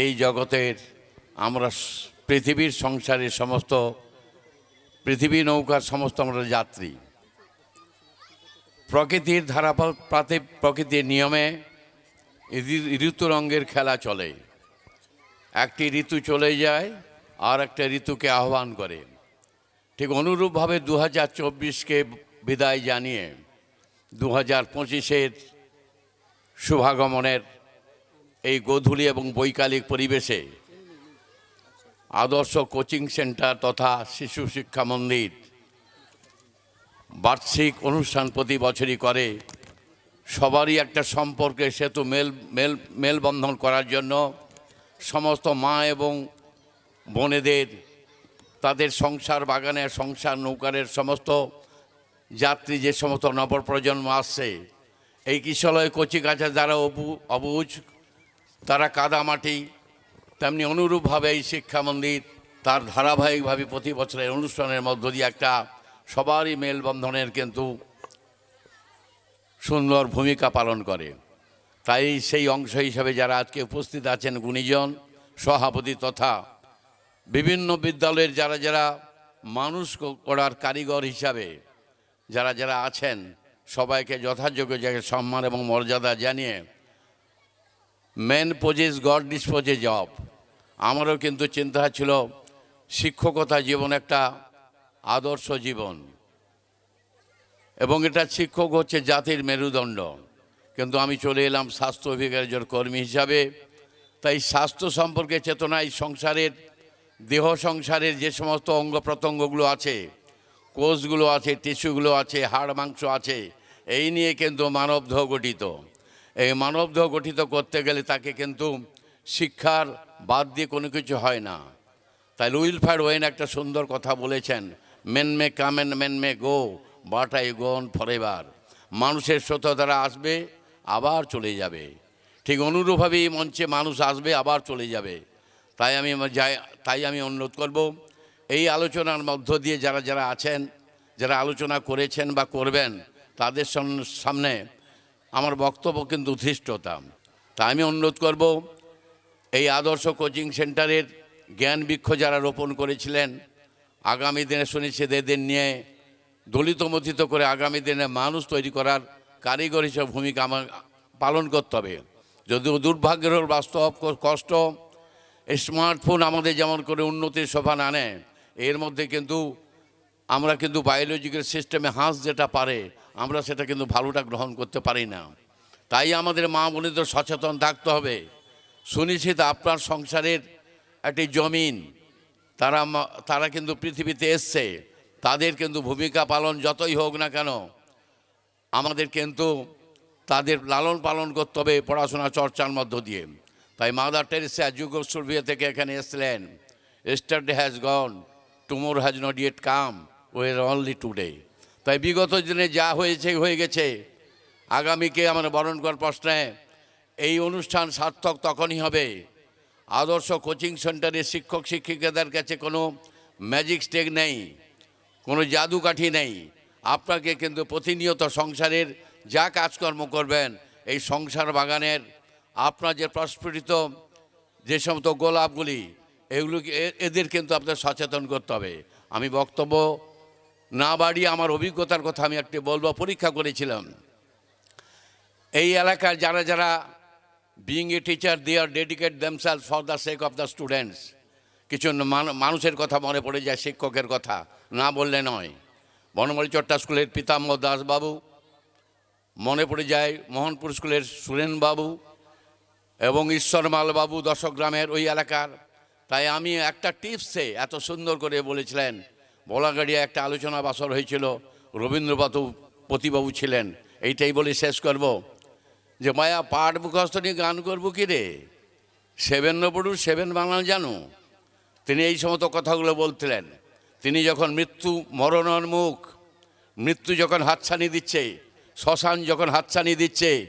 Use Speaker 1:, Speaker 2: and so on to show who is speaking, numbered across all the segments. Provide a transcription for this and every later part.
Speaker 1: এই জগতের আমরা পৃথিবীর সংসারের সমস্ত, পৃথিবী নৌকার সমস্ত আমরা যাত্রী। প্রকৃতির ধারাপাতে প্রকৃতির নিয়মে ঋতুরঙ্গের খেলা চলে। একটি ঋতু চলে যায়, আর একটা ঋতুকে আহ্বান করে। ঠিক অনুরূপভাবে দু হাজার চব্বিশকে বিদায় জানিয়ে দু হাজার পঁচিশের শুভাগমনের এই গোধূলি এবং বৈকালিক পরিবেশে আদর্শ কোচিং সেন্টার তথা শিশু শিক্ষা মন্দির বার্ষিক অনুষ্ঠান প্রতি বছরই করে। সবারই একটা সম্পর্কে সেতু মেল মেল, মেলবন্ধন করার জন্য সমস্ত মা এবং বোনেদের, তাদের সংসার বাগানে সংসার নৌকারের সমস্ত যাত্রী যে সমস্ত নবপ্রজন্ম আসছে, এই কিশলয় কচি গাছা যারা অবু, অবুজ তারা কাদামাটি তেমনি অনুরূপভাবে এই শিক্ষা মন্দির তার ধারাবাহিকভাবে প্রতি বছরের অনুষ্ঠানের মধ্য দিয়ে একটা সবারই মেলবন্ধনের কিন্তু সুন্দর ভূমিকা পালন করে। তাই সেই অংশ হিসাবে যারা আজকে উপস্থিত আছেন গুণীজন, সভাপতি তথা বিভিন্ন বিদ্যালয়ের যারা যারা মানুষ করার কারিগর হিসাবে যারা যারা আছেন, সবাইকে যথাযোগ্য জায়গায় সম্মান এবং মর্যাদা জানিয়ে মেন পোজেস গড ডিসপোজে জব আমারও কিন্তু চিন্তা ছিল, শিক্ষকতা জীবন একটা আদর্শ জীবন। এবং এটা শিক্ষক হচ্ছে জাতির মেরুদণ্ড। কিন্তু আমি চলে এলাম স্বাস্থ্য একজন কর্মী হিসাবে। তাই স্বাস্থ্য সম্পর্কে চেতনা এই সংসারের, দেহ সংসারের যে সমস্ত অঙ্গ প্রত্যঙ্গগুলো আছে, কোষগুলো আছে, টিস্যুগুলো আছে, হাড় মাংস আছে, এই নিয়ে কিন্তু মানবদেহ গঠিত। এই মানবদেহ গঠিত করতে গেলে তাকে কিন্তু শিক্ষার বাদ দিয়ে কোনো কিছু হয় না। তাই লুইল উইলফায়ার ওয়েন একটা সুন্দর কথা বলেছেন men may come men may go but I go on for forever মানুষের স্রোত দ্বারা আসবে, আবার চলে যাবে। ঠিক অনুরূপভাবে এই মঞ্চে মানুষ আসবে, আবার চলে যাবে। তাই আমি যাই, তাই আমি অনুরোধ করব, এই আলোচনার মধ্য দিয়ে যারা যারা আছেন, যারা আলোচনা করেছেন বা করবেন, তাদের সামনে আমার বক্তব্য কিন্তু ধৃষ্টতা। তাই আমি অনুরোধ করব, এই আদর্শ কোচিং সেন্টারের জ্ঞান বৃক্ষ যারা রোপণ করেছিলেন, আগামী দিনে শুনেছি এদের নিয়ে দলিত মথিত করে আগামী দিনে মানুষ তৈরি করার কারিগর হিসেবে ভূমিকা আমার পালন করতে হবে। যদিও দুর্ভাগ্যের বাস্তব কষ্ট স্মার্টফোন আমাদের যেমন করে উন্নতির সোপান আনে এর মধ্যে কিন্তু আমরা কিন্তু বায়োলজিক্যাল সিস্টেমে হাঁস যেটা পারে আমরা সেটা কিন্তু ভালোটা গ্রহণ করতে পারি না। তাই আমাদের মা বোনেদের সচেতন থাকতে হবে। সুনিশ্চিত আপনার সংসারের একটি জমিন, তারা তারা কিন্তু পৃথিবীতে এসছে, তাদের কিন্তু ভূমিকা পালন যতই হোক না কেন, আমাদের কিন্তু তাদের লালন পালন করতে হবে পড়াশোনা চর্চার মধ্য দিয়ে। তাই মাদার টেরেসা যুগোস্টুলভিয়া থেকে এখানে এসছিলেন। Yesterday has gone tomorrow has not yet come we're only today তাই বিগত দিনে যা হয়েছে, হয়ে গেছে। আগামীকে আমার বরণ কর প্রশ্নে এই অনুষ্ঠান সার্থক তখনই হবে। আদর্শ কোচিং সেন্টারে শিক্ষক, শিক্ষিকাদের কাছে কোনো ম্যাজিক স্টেক নেই, কোনো জাদুকাঠি নেই। আপনাকে কিন্তু প্রতিনিয়ত সংসারের যা কাজকর্ম করবেন, এই সংসার বাগানের আপনার যে প্রস্ফুটিত যে সমস্ত গোলাপগুলি এগুলোকে এ- এদের কিন্তু আপনার সচেতন করতে হবে। আমি বক্তব্য না বাড়িয়ে আমার অভিজ্ঞতার কথা আমি একটি বলব, পরীক্ষা করেছিলাম। এই এলাকার যারা যারা being a teacher they are dedicate themselves for the sake of the students কিছু মান- মানুষের কথা মনে পড়ে যায়, শিক্ষকের কথা, না বললে নয়। বনমালী চট্টা স্কুলের পিতাম্বর দাসবাবু, মনে পড়ে যায় মোহনপুর স্কুলের সুরেনবাবু এবং ঈশ্বরমাল বাবু দশগ্রামের ওই এলাকার। তাই আমি একটা টিপসে এত সুন্দর করে বলেছিলেন বলাগাড়িয়া একটা আলোচনা বাসর হয়েছিল। রবীন্দ্রবাবু প্রতিবাবু ছিলেন। এইটাই বলে শেষ করব। যে, মায়া পাঠ মুখস্থ নিয়ে গান করব কি রে? সেভেন নবড়ু সেভেন বাংলা জানো? তিনি এই সমস্ত কথাগুলো বলছিলেন তিনি যখন মৃত্যু মরণোন্মুখ মৃত্যু যখন হাতছানি দিচ্ছে, শ্মশান যখন হাতছানি দিচ্ছে,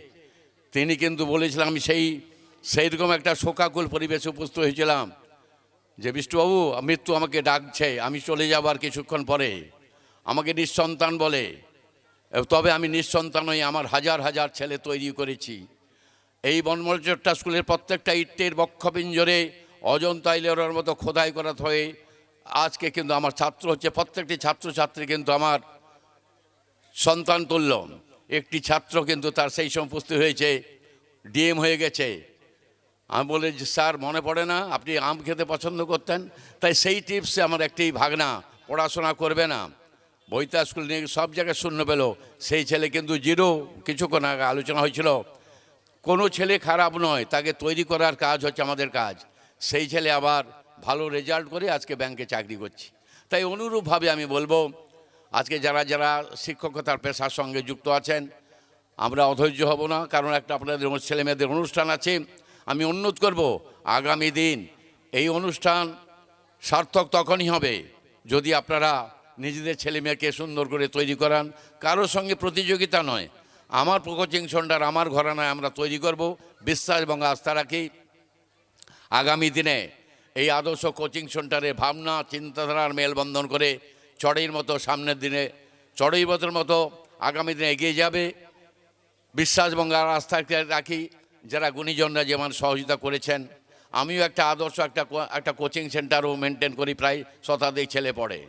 Speaker 1: তিনি কিন্তু বলেছিলাম সেই সেই রকম একটা শোকাকুল পরিবেশে উপস্থিত হয়েছিলাম। যে বিষ্ণুবাবু, মৃত্যু আমাকে ডাকছে, আমি চলে যাব আর কিছুক্ষণ পরে। আমাকে নিঃসন্তান বলে। তবে আমি নিঃসন্তান হয়ে আমার হাজার হাজার ছেলে তৈরি করেছি। এই বনমলচট্টা স্কুলের প্রত্যেকটা ইটের বক্ষপিঞ্জরে অজন্তা ইলেরার মতো খোদাই করা হয়ে, আজকে কিন্তু আমার ছাত্র হচ্ছে, প্রত্যেকটি ছাত্রছাত্রী কিন্তু আমার সন্তান তুল্য। একটি ছাত্র কিন্তু তার সেই উপস্থিত হয়েছে, ডিএম হয়ে গেছে। আমি বলে যে স্যার, মনে পড়ে না, আপনি আম খেতে পছন্দ করতেন। তাই সেই টিপসে আমার একটি ভাগনা, পড়াশোনা করবে না। বইতা স্কুল নিয়ে সব জায়গায় শূন্য পেল। সেই ছেলে কিন্তু জিরো কিছুক্ষণ আগে আলোচনা হয়েছিল। কোনো ছেলে খারাপ নয়, তাকে তৈরি করার কাজ হচ্ছে আমাদের কাজ। সেই ছেলে আবার ভালো রেজাল্ট করে আজকে ব্যাংকে চাকরি করছি। তাই অনুরূপভাবে আমি বলব, আজকে যারা যারা শিক্ষকতার পেশার সঙ্গে যুক্ত আছেন, আমরা অধৈর্য হব না, কারণ একটা আপনাদের ছেলে মেয়েদের অনুষ্ঠান আছে। আমি অনুরোধ করব, আগামী দিন এই অনুষ্ঠান সার্থক তখনই হবে যদি আপনারা নিজেদের ছেলে মেয়েকে সুন্দর করে তৈরি করান। কারোর সঙ্গে প্রতিযোগিতা নয়। আমার কোচিং সেন্টার আমার ঘরানায় আমরা তৈরি করব। বিশ্বাস এবং আস্থা রাখি। আগামী দিনে এই আদর্শ কোচিং সেন্টারে ভাবনা, চিন্তাধারার মেলবন্ধন করে চড়ের মতো সামনের দিনে, চড়ই মতোর মতো আগামী দিনে এগিয়ে যাবে। বিশ্বাস এবং আস্থা রাখি। যারা গুণীজনরা যেমন সহযোগিতা করেছেন, আমিও একটা আদর্শ, একটা একটা কোচিং সেন্টারও মেনটেন করি, প্রায় শতাধিক ছেলে পড়ে।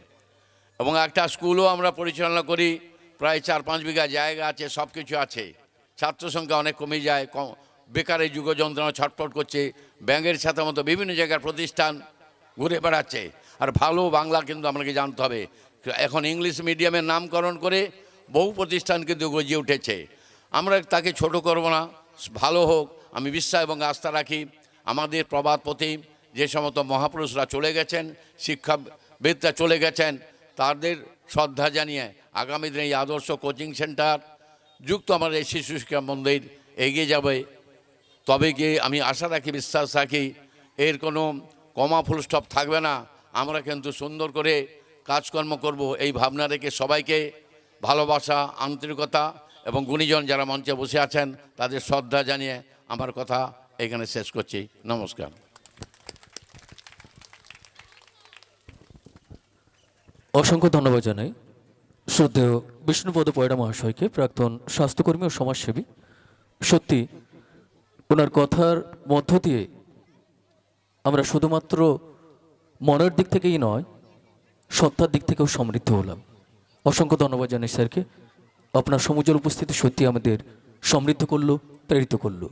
Speaker 1: এবং একটা স্কুলও আমরা পরিচালনা করি, প্রায় চার পাঁচ বিঘা জায়গা আছে সব কিছু আছে। ছাত্র সংখ্যা অনেক কমে যায়, কম বেকারের যুগ যন্ত্রণা ছটফট করছে, ব্যাঙের সাথে মতো বিভিন্ন জায়গার প্রতিষ্ঠান ঘুরে বেড়াচ্ছে। আর ভালো বাংলা কিন্তু আমাকে জানতে হবে। এখন ইংলিশ মিডিয়ামের নামকরণ করে বহু প্রতিষ্ঠান কিন্তু গজিয়ে উঠেছে। আমরা তাকে ছোট করব না। ভালো হোক, আমি বিশ্বাস এবং আস্থা রাখি। আমাদের প্রবাদ প্রতিম যে সমস্ত মহাপুরুষরা চলে গেছেন, শিক্ষাবিদরা চলে গেছেন, তাদের শ্রদ্ধা জানিয়ে আগামী দিনে এই আদর্শ কোচিং সেন্টার, যুক্ত আমাদের এই শিশু শিক্ষা মন্দির এগিয়ে যাবে। তবে গিয়ে আমি আশা রাখি, বিশ্বাস রাখি, এর কোনো কমা ফুল স্টপ থাকবে না। আমরা কিন্তু সুন্দর করে কাজকর্ম করব, এই ভাবনা রেখে সবাইকে ভালোবাসা, আন্তরিকতা এবং গুণীজন যারা মঞ্চে বসে আছেন, তাদের শ্রদ্ধা জানিয়ে আমার কথা এখানে শেষ করছি। নমস্কার।
Speaker 2: অসংখ্য ধন্যবাদ জানাই। শ্রদ্ধেয় বিষ্ণুপদ পয়রা মহাশয়কে, প্রাক্তন স্বাস্থ্যকর্মী ও সমাজসেবী। সত্যি, ওনার কথার মধ্য দিয়ে আমরা শুধুমাত্র মনের দিক থেকেই নয়, সত্তার দিক থেকেও সমৃদ্ধ হলাম। অসংখ্য ধন্যবাদ জানাই স্যারকে। আপনার সমুজ্জ্বল উপস্থিতি সত্যি আমাদের সমৃদ্ধ করল, প্রেরিত করল।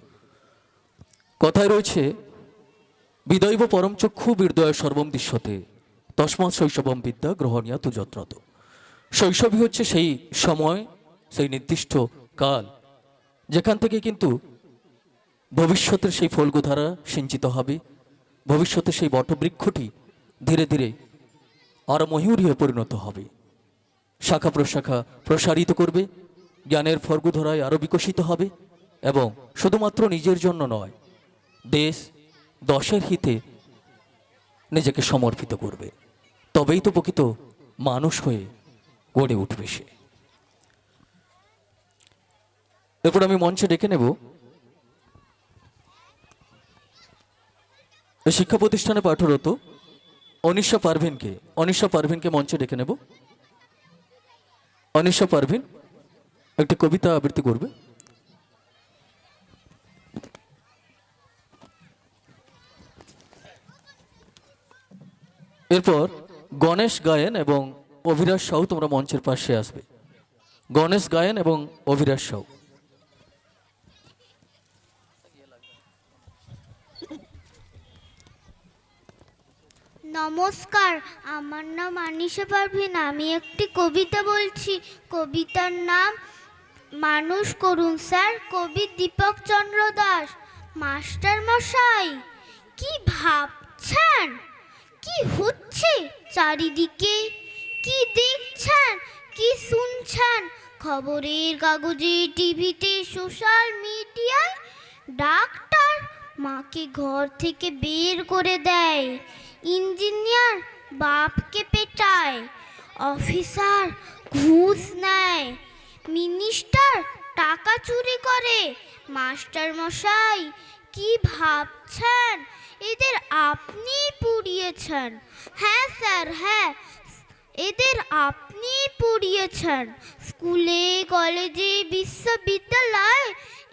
Speaker 2: কথায় রয়েছে, বিদৈব পরম চক্ষু বীরদয় সর্বম দৃশ্যতে, তস্মাৎ শৈশবম বিদ্যা গ্রহণীয় তু শৈশবই হচ্ছে সেই সময়, সেই নির্দিষ্ট কাল, যেখান থেকে কিন্তু ভবিষ্যতের সেই ফলগুধারা সিঞ্চিত হবে ভবিষ্যতে সেই বটবৃক্ষটি ধীরে ধীরে আরও ময়ূরী হয়ে পরিণত হবে। শাখা প্রশাখা প্রসারিত করবে, জ্ঞানের ফর্গুধরায় আরও বিকশিত হবে এবং শুধুমাত্র নিজের জন্য নয়, দেশ দশের হিতে নিজেকে সমর্পিত করবে। তবেই তো প্রকৃত মানুষ হয়ে গড়ে উঠবে সে। এরপর আমি মঞ্চে ডেকে নেব। শিক্ষা প্রতিষ্ঠানে পাঠরত অনিশা পারভিনকে অনিশা পারভিনকে মঞ্চে ডেকে নেব। অনিশা পারভিন একটি কবিতা আবৃত্তি করবে। এরপর গণেশ গায়েন এবং অভিরাজ সাউ তোমরা মঞ্চের পাশে আসবে। গণেশ গায়েন এবং অভিরাজ সাউ
Speaker 3: নমস্কার, আমার নাম আনিশা পারভিন। আমি একটি কবিতা বলছি। কবিতার নাম, মানুষ করুন স্যার। কবি দীপক চন্দ্র দাস। মাস্টার মশাই, কি ভাবছেন? কি হচ্ছে চারিদিকে? কি দেখছেন? কি শুনছেন? খবরের কাগজে, টিভিতে, সোশ্যাল মিডিয়ায় ডাক্তার মাকে ঘর থেকে বের করে দেয়। ইঞ্জিনিয়ার বাপকে পেটায়, অফিসার ঘুষ নেয়, মিনিস্টার টাকা চুরি করে। মাস্টার মশাই কি ভাবছেন? এদের আপনি পুড়িয়েছেন। হ্যাঁ স্যার হ্যাঁ এদের আপনি পুড়িয়েছেন। স্কুলে, কলেজে, বিশ্ববিদ্যালয়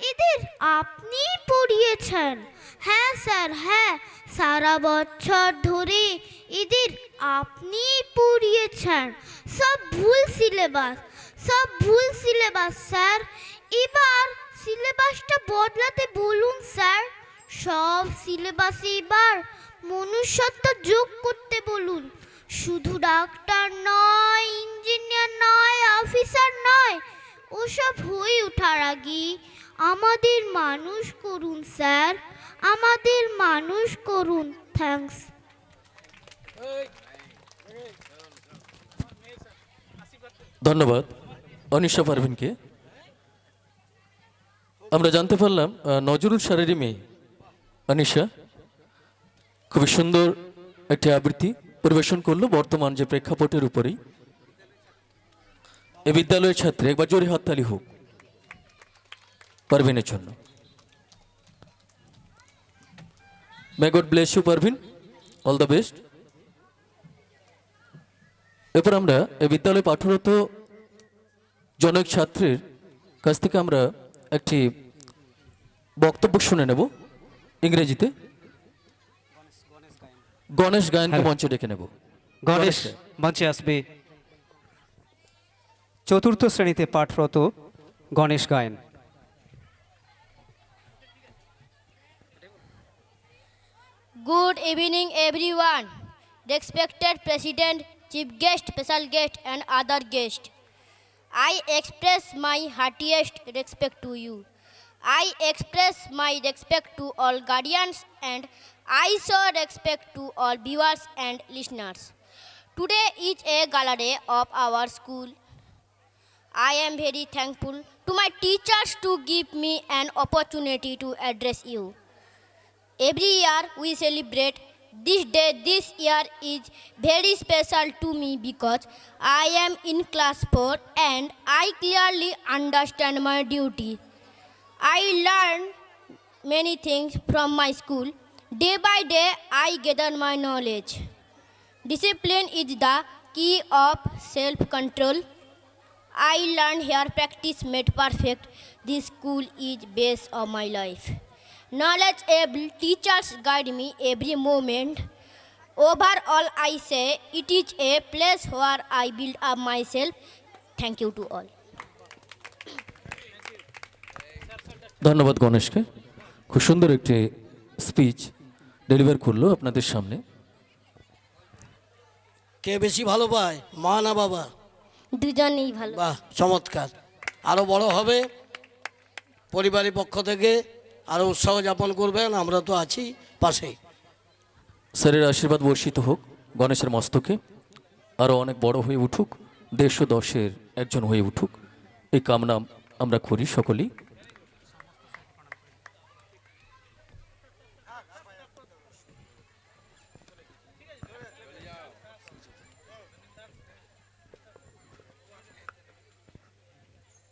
Speaker 3: এদের আপনি পড়িয়েছেন। হ্যাঁ স্যার হ্যাঁ। সারা বছর ধরে এদের আপনি পড়িয়েছেন। সব ভুল সিলেবাস, সব ভুল সিলেবাস স্যার। এবার সিলেবাসটা বদলাতে বলুন স্যার। সব সিলেবাসে এবার মনুষ্যত্ব যোগ করতে বলুন। শুধু ডাক্তার নয়, ইঞ্জিনিয়ার নয়, অফিসার নয়, ওসব হয়ে ওঠার আগে আমাদের মানুষ করুন স্যার। আমাদের মানুষ করুন থ্যাঙ্কস
Speaker 2: ধন্যবাদ। অনিশা পারভিনকে। আমরা জানতে পারলাম নজরুল স্যারেরই মেয়ে। অনিশা, খুবই সুন্দর একটি আবৃত্তি পরিবেশন করল বর্তমান যে প্রেক্ষাপটের উপরেই। এ বিদ্যালয়ের ছাত্রী, একবার জোরে হাততালি হোক, পারভিনের জন্য। May God bless you Parvin all the best এরপর আমরা এই বিদ্যালয়ে পাঠরত জনক ছাত্রের কাছ থেকে আমরা একটি বক্তব্য শুনে নেব ইংরেজিতে। গণেশ গায়নকে। মঞ্চে ডেকে নেব।
Speaker 4: গণেশ। মঞ্চে আসবে। চতুর্থ শ্রেণীতে পাঠরত গণেশ গায়ন।
Speaker 5: Good evening, everyone. Respected President, Chief Guest, Special Guest, and other guests. I express my heartiest respect to you. I express my respect to all guardians and I show respect to all viewers and listeners. Today is a gala day of our school. I am very thankful to my teachers to give me an opportunity to address you. Every year we celebrate this day. This year is very special to me because I am in class 4 and I clearly understand my duty. I learn many things from my school. Day by day, I gather my knowledge. Discipline is the key of self control. I learned here practice made perfect. This school is base of my life. Knowledge able teachers guide me every moment. Overall, I say it is a place where I build up myself. Thank you to all.
Speaker 2: ধন্যবাদ গণেশকে খুব সুন্দর একটি speech deliver করল আপনাদের সামনে
Speaker 6: কে বেশি ভালো পায় মা না বাবা
Speaker 5: দুজনেই ভালো
Speaker 6: বাহ চমৎকার আরও বড় হবে পরিবারের পক্ষ থেকে আরও উৎসাহ যাপন করবেন আমরা তো আছি পাশেই।
Speaker 2: স্যারের আশীর্বাদ বর্ষিত হোক গণেশের মস্তকে। আরও অনেক বড় হয়ে উঠুক দেশ ও দশের একজন হয়ে উঠুক। এই কামনা আমরা করি সকলেই।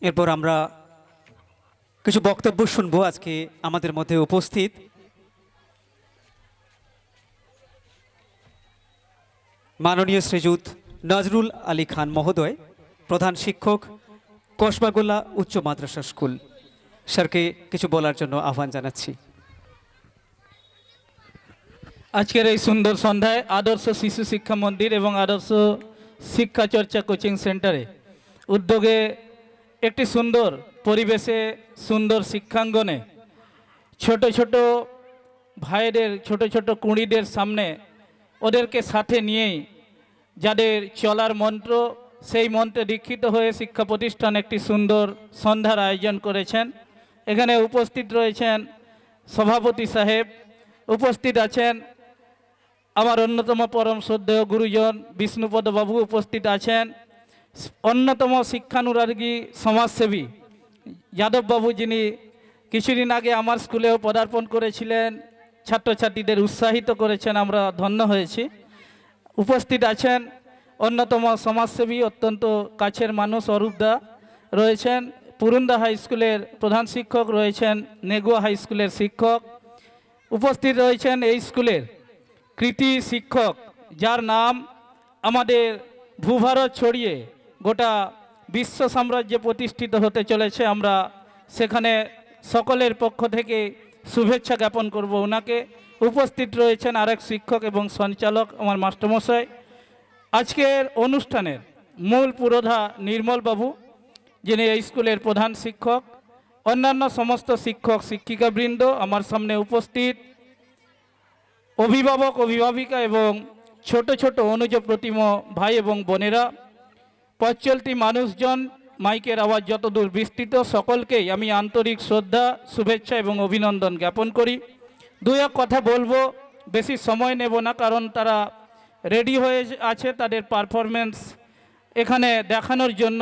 Speaker 4: এরপর আমরা কিছু বক্তব্য শুনব আজকে আমাদের মধ্যে উপস্থিত। মাননীয় শ্রীযুত নজরুল আলী খান মহোদয়, প্রধান শিক্ষক কসবাগোল্লা উচ্চ মাদ্রাসা স্কুল। স্যারকে কিছু বলার জন্য আহ্বান জানাচ্ছি।
Speaker 7: আজকের এই সুন্দর সন্ধ্যায় আদর্শ শিশু শিক্ষা মন্দির এবং আদর্শ শিক্ষা চর্চা কোচিং সেন্টারে উদ্যোগে একটি সুন্দর পরিবেশে সুন্দর শিক্ষাঙ্গনে ছোট ছোট ভাইদের, ছোট ছোট কুঁড়িদের সামনে ওদেরকে সাথে নিয়েই যাদের চলার মন্ত্র, সেই মন্ত্রে দীক্ষিত হয়ে শিক্ষা প্রতিষ্ঠান একটি সুন্দর সন্ধ্যার আয়োজন করেছেন। এখানে উপস্থিত রয়েছেন সভাপতি সাহেব, উপস্থিত আছেন আমার অন্যতম পরম শ্রদ্ধেয় গুরুজন বিষ্ণুপদ বাবু উপস্থিত আছেন, অন্যতম শিক্ষানুরাগী সমাজসেবী যাদববাবু যিনি কিছুদিন আগে আমার স্কুলেও পদার্পণ করেছিলেন, ছাত্রছাত্রীদের উৎসাহিত করেছেন, আমরা ধন্য হয়েছি। উপস্থিত আছেন অন্যতম সমাজসেবী, অত্যন্ত কাছের মানুষ অরূপদা রয়েছেন, পুরুন্দা হাই স্কুলের প্রধান শিক্ষক রয়েছেন, নেগুয়া হাই স্কুলের শিক্ষক। উপস্থিত রয়েছেন এই স্কুলের কৃতি শিক্ষক, যার নাম আমাদের ভূভারত ছড়িয়ে গোটা বিশ্ব সাম্রাজ্যে প্রতিষ্ঠিত হতে চলেছে, আমরা সেখানে সকলের পক্ষ থেকে শুভেচ্ছা জ্ঞাপন করব। ওনাকে উপস্থিত রয়েছেন আরেক শিক্ষক এবং সঞ্চালক আমার মাস্টারমশাই। আজকের অনুষ্ঠানের মূল পুরোধা নির্মলবাবু যিনি এই স্কুলের প্রধান শিক্ষক। অন্যান্য সমস্ত শিক্ষক, শিক্ষিকাবৃন্দ আমার সামনে উপস্থিত। অভিভাবক, অভিভাবিকা এবং ছোট ছোট অনুজ প্রতিম ভাই এবং বোনেরা পথ মানুষজন মাইকের আওয়াজ যতদূর বিস্তৃত, সকলকেই আমি আন্তরিক শ্রদ্ধা, শুভেচ্ছা এবং অভিনন্দন জ্ঞাপন করি। দুই এক কথা বলব, বেশি সময় নেব না, কারণ তারা রেডি হয়ে আছে তাদের পারফরমেন্স এখানে দেখানোর জন্য।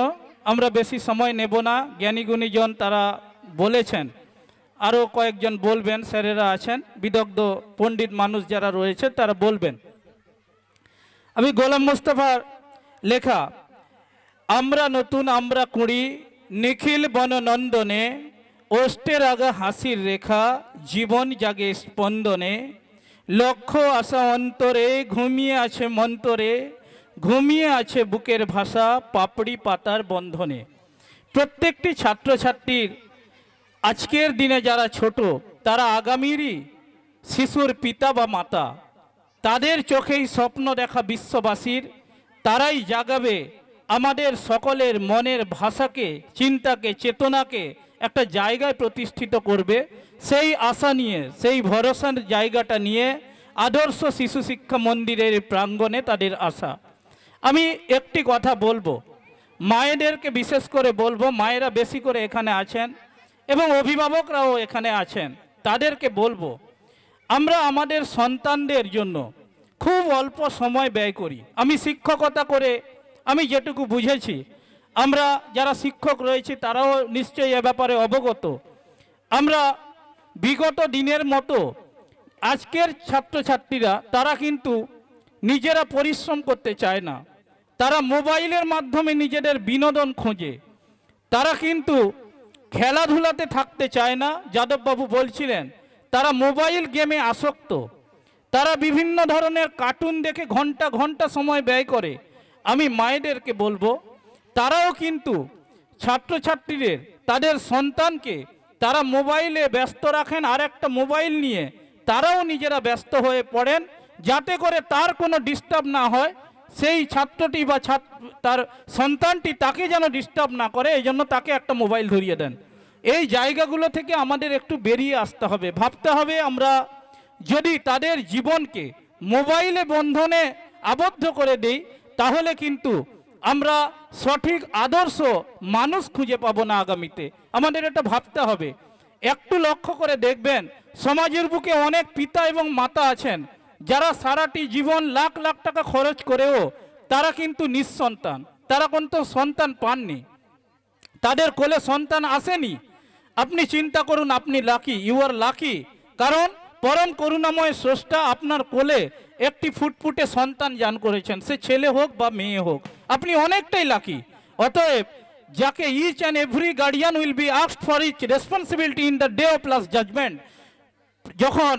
Speaker 7: আমরা বেশি সময় নেব না, জ্ঞানী গুণীজন তারা বলেছেন। আরও কয়েকজন বলবেন, স্যারেরা আছেন, বিদগ্ধ পণ্ডিত মানুষ যারা রয়েছে তারা বলবেন। আমি গোলাম মোস্তফার লেখা আমরা নতুন আমরা কুড়ি, নিখিল বননন্দনে ওষ্টের আগা হাসির রেখা, জীবন জাগে স্পন্দনে। লক্ষ্য আশা অন্তরে, ঘুমিয়ে আছে মন্তরে, ঘুমিয়ে আছে বুকের ভাষা পাপড়ি পাতার বন্ধনে। প্রত্যেকটি ছাত্রছাত্রীর আজকের দিনে যারা ছোট, তারা আগামীরই শিশুর পিতা বা মাতা, তাদের চোখেই স্বপ্ন দেখা বিশ্ববাসীর, তারাই জাগাবে আমাদের সকলের মনের ভাষাকে, চিন্তাকে, চেতনাকে একটা জায়গায় প্রতিষ্ঠিত করবে। সেই আশা নিয়ে, সেই ভরসার জায়গাটা নিয়ে আদর্শ শিশু শিক্ষা মন্দিরের প্রাঙ্গণে তাদের আশা। আমি একটি কথা বলব। মায়েদেরকে বিশেষ করে বলব, মায়েরা বেশি করে এখানে আছেন এবং অভিভাবকরাও এখানে আছেন, তাদেরকে বলব, আমরা আমাদের সন্তানদের জন্য খুব অল্প সময় ব্যয় করি। আমি শিক্ষকতা করে আমি যেটুকু বুঝেছি, আমরা যারা শিক্ষক রয়েছি তারাও নিশ্চয়ই এ ব্যাপারে অবগত। আমরা বিগত দিনের মতো আজকের ছাত্রছাত্রীরা, তারা কিন্তু নিজেরা পরিশ্রম করতে চায় না। তারা মোবাইলের মাধ্যমে নিজেদের বিনোদন খোঁজে। তারা কিন্তু খেলাধুলাতে থাকতে চায় না, যাদববাবু বলছিলেন। তারা মোবাইল গেমে আসক্ত। তারা বিভিন্ন ধরনের কার্টুন দেখে ঘণ্টা ঘণ্টা সময় ব্যয় করে। আমি মায়েদেরকে বলব, তারাও কিন্তু ছাত্রছাত্রীদের, তাদের সন্তানকে তারা মোবাইলে ব্যস্ত রাখেন আর একটা মোবাইল নিয়ে তারাও নিজেরা ব্যস্ত হয়ে পড়েন, যাতে করে তার কোনো ডিস্টার্ব না হয়, সেই ছাত্রটি বা তার সন্তানটি তাকে যেন ডিস্টার্ব না করে, এই জন্য তাকে একটা মোবাইল ধরিয়ে দেন। এই জায়গাগুলো থেকে আমাদের একটু বেরিয়ে আসতে হবে। ভাবতে হবে আমরা, যদি তাদের জীবনকে মোবাইলে বন্ধনে আবদ্ধ করে দেই তাহলে কিন্তু আমরা সঠিক আদর্শ মানুষ খুঁজে পাবো না আগামীতে। আমাদের এটা ভাবতে হবে। একটু লক্ষ্য করে দেখবেন, সমাজের বুকে অনেক পিতা এবং মাতা আছেন, যারা সারাটি জীবন লাখ লাখ টাকা খরচ করেও তারা কিন্তু নিঃসন্তান। তারা কিন্তু সন্তান পাননি। তাদের কোলে সন্তান আসেনি। আপনি চিন্তা করুন, আপনি লাকি ইউ আর লাকি কারণ পরম করুণাময় স্রষ্টা আপনার কোলে একটি ফুটফুটে সন্তান জান করেছেন, সে ছেলে হোক বা মেয়ে হোক, আপনি অনেকটাই লাকি অতএব যাকে each and every guardian will be ask for each responsibility in the day of last judgement যখন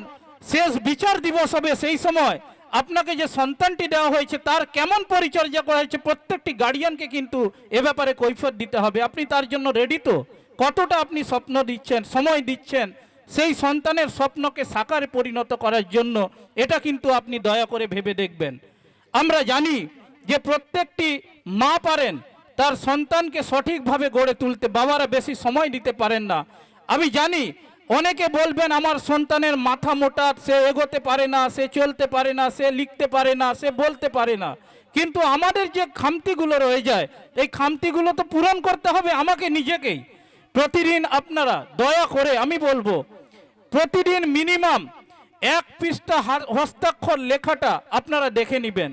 Speaker 7: শেষ বিচার দিবস হবে সেই সময় আপনাকে যে সন্তানটি দেওয়া হয়েছে, তার কেমন পরিচর্যা করা হয়েছে, প্রত্যেকটি গার্ডিয়ানকে কিন্তু এ ব্যাপারে কৈফত দিতে হবে। আপনি তার জন্য রেডি তো? কতটা আপনি স্বপ্ন দিচ্ছেন, সময় দিচ্ছেন? সেই সন্তানের স্বপ্নকে সাকারে পরিণত করার জন্য এটা কিন্তু আপনি দয়া করে ভেবে দেখবেন। আমরা জানি যে প্রত্যেকটি মা পারেন, তার সন্তানকে সঠিকভাবে গড়ে তুলতে বাবারা বেশি সময় দিতে পারেন না। আমি জানি অনেকে বলবেন, আমার সন্তানের মাথা মোটা, সে এগোতে পারে না, সে চলতে পারে না, সে লিখতে পারে না, সে বলতে পারে না। কিন্তু আমাদের যে খামতিগুলো রয়ে যায়, এই খামতিগুলো তো পূরণ করতে হবে আমাকে নিজেকেই। প্রতিদিন আপনারা দয়া করে, আমি বলব প্রতিদিন মিনিমাম এক পৃষ্ঠা হস্তাক্ষর লেখাটা আপনারা দেখে নেবেন।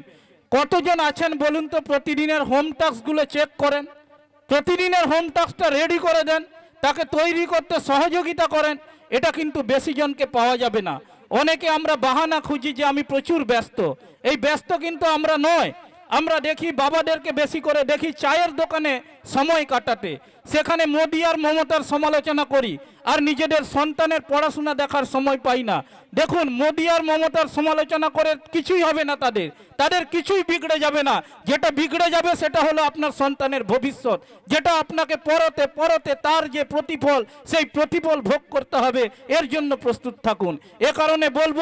Speaker 7: কতজন আছেন বলুন তো? প্রতিদিনের হোম টাস্কগুলো চেক করেন। প্রতিদিনের হোম টাস্কটা রেডি করে দেন, তাকে তৈরি করতে সহযোগিতা করেন। এটা কিন্তু বেশি জনকে পাওয়া যাবে না। অনেকে আমরা বাহানা খুঁজি যে আমি প্রচুর ব্যস্ত। এই ব্যস্ত কিন্তু আমরা নয়। আমরা দেখি বাবাদেরকে বেশি করে দেখি চায়ের দোকানে সময় কাটাতে। সেখানে মোদি আর মমতার সমালোচনা করি, আর নিজেদের সন্তানের পড়াশোনা দেখার সময় পাই না। দেখুন, মোদি আর মমতার সমালোচনা করে কিছুই হবে না তাদের। তাদের কিছুই বিগড়ে যাবে না। যেটা বিগড়ে যাবে সেটা হলো আপনার সন্তানের ভবিষ্যৎ। যেটা আপনাকে পরতে পরতে তার যে প্রতিফল, সেই প্রতিফল ভোগ করতে হবে। এর জন্য প্রস্তুত থাকুন। এ কারণে বলব,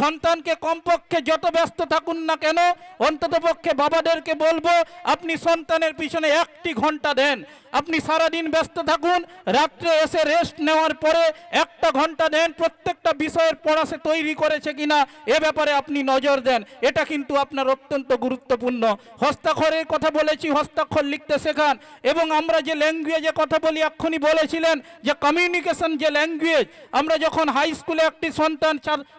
Speaker 7: সন্তানকে কমপক্ষে যত ব্যস্ত থাকুন না কেন, অন্ততপক্ষে বাবাদেরকে বলব, আপনি সন্তানের পিছনে একটি ঘণ্টা দেন। আপনি সারাদিন ব্যস্ত থাকুন, রাত্রে এসে রেস্ট নেওয়ার পরে একটা ঘণ্টা দেন, প্রত্যেকটা বিষয়ের পড়া সে তৈরি করেছে কিনা, এ ব্যাপারে আপনি নজর দেন। এটা কিন্তু আপনার অত্যন্ত গুরুত্বপূর্ণ। হস্তাক্ষরের কথা বলেছি, হস্তাক্ষর লিখতে শেখান। এবং আমরা যে ল্যাঙ্গুয়েজে কথা বলি, এক্ষুনি বলেছিলেন যে কমিউনিকেশন যে ল্যাঙ্গুয়েজ আমরা যখন হাই স্কুলে একটি সন্তান,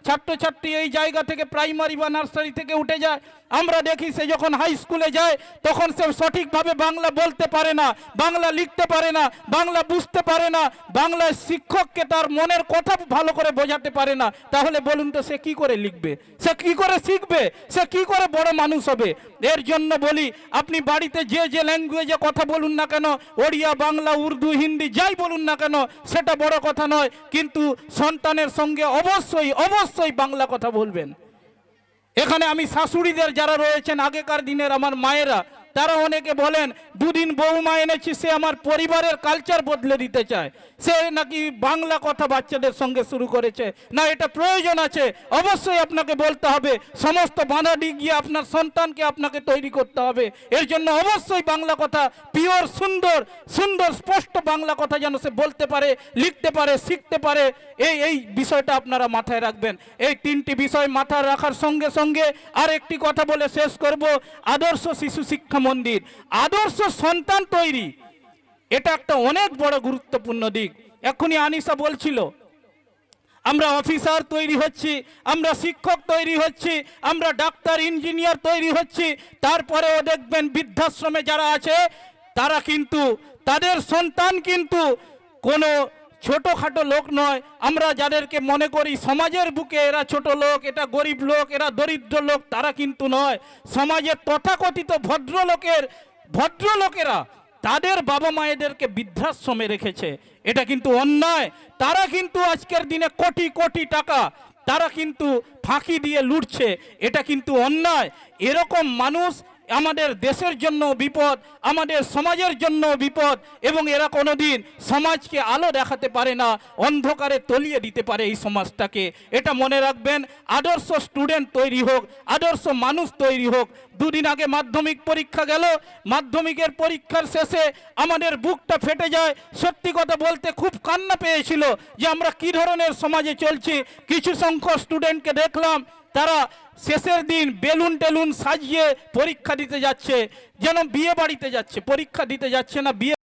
Speaker 7: ছাত্রছাত্রী এই জায়গা থেকে প্রাইমারি বা নার্সারি থেকে উঠে যায় আমরা দেখি সে যখন হাই স্কুলে যায়, তখন সে সঠিকভাবে বাংলা বলতে পারে না, বাংলা লিখতে পারে না, বাংলা বুঝতে পারে না বাংলা শিক্ষককে তার মনের কথা ভালো করে বোঝাতে পারে না। তাহলে বলুন তো সে কি করে লিখবে? সে কি করে শিখবে? সে কি করে বড় মানুষ হবে? এর জন্য বলি, আপনি বাড়িতে যে যে ল্যাঙ্গুয়েজে কথা বলুন না কেন, ওড়িয়া, বাংলা, উর্দু, হিন্দি, যাই বলুন না কেন, সেটা বড় কথা নয়। কিন্তু সন্তানের সঙ্গে অবশ্যই অবশ্যই বাংলা কথা বলবেন। এখানে আমি শাশুড়িদের যারা রয়েছেন আগেকার দিনের আমার মায়েরা, তারা অনেকে বলেন, দুদিন বৌমা এনেছি, সে আমার পরিবারের কালচার বদলে দিতে চায়। সে নাকি বাংলা কথা বাচ্চাদের সঙ্গে শুরু করেছে। না, এটা প্রয়োজন আছে। অবশ্যই আপনাকে বলতে হবে, সমস্ত বাধা ডিগিয়ে আপনার সন্তানকে আপনাকে তৈরি করতে হবে। এর জন্য অবশ্যই বাংলা কথা পিওর সুন্দর সুন্দর, স্পষ্ট বাংলা কথা যেন সে বলতে পারে, লিখতে পারে, শিখতে পারে। এই এই বিষয়টা আপনারা মাথায় রাখবেন। এই তিনটি বিষয় মাথায় রাখার সঙ্গে সঙ্গে আর একটি কথা বলে শেষ করব। আদর্শ শিশু শিক্ষা মন্দির। আদর্শ সন্তান তৈরি। এটা একটা অনেক বড় গুরুত্বপূর্ণ দিক। এক্ষুনি আনিসা বলছিল, আমরা অফিসার তৈরি হচ্ছি, আমরা শিক্ষক তৈরি হচ্ছি, আমরা ডাক্তার, ইঞ্জিনিয়ার তৈরি হচ্ছি। তারপরেও দেখবেন বৃদ্ধাশ্রমে যারা আছে, তারা কিন্তু, তাদের সন্তান কিন্তু কোনো ছোটোখাটো লোক নয়। আমরা যাদেরকে মনে করি সমাজের বুকে এরা ছোট লোক, এটা গরিব লোক, এরা দরিদ্র লোক, তারা কিন্তু নয়। সমাজের তথাকথিত ভদ্রলোকের, ভদ্রলোকেরা তাদের বাবা মায়েদেরকে বৃদ্ধাশ্রমে রেখেছে। এটা কিন্তু অন্যায়। তারা কিন্তু আজকের দিনে কোটি কোটি টাকা, তারা কিন্তু ফাঁকি দিয়ে লুটছে। এটা কিন্তু অন্যায়। এরকম মানুষ আমাদের দেশের জন্য বিপদ, আমাদের সমাজের জন্য বিপদ, এবং এরা কোনোদিন সমাজকে আলো দেখাতে পারে না, অন্ধকারে তলিয়ে দিতে পারে এই সমাজটাকে। এটা মনে রাখবেন, আদর্শ স্টুডেন্ট তৈরি হোক, আদর্শ মানুষ তৈরি হোক। দুদিন আগে মাধ্যমিক পরীক্ষা গেল, মাধ্যমিকের পরীক্ষার শেষে আমাদের বুকটা ফেটে যায়। সত্যি কথা বলতে খুব কান্না পেয়েছিল যে আমরা কি ধরনের সমাজে চলছি। কিছু সংখ্যক স্টুডেন্টকে দেখলাম, তারা শেষের দিন বেলুন টেলুন সাজিয়ে পরীক্ষা দিতে যাচ্ছে, যেন বিয়ে বাড়িতে যাচ্ছে, পরীক্ষা দিতে যাচ্ছে না, বিয়ে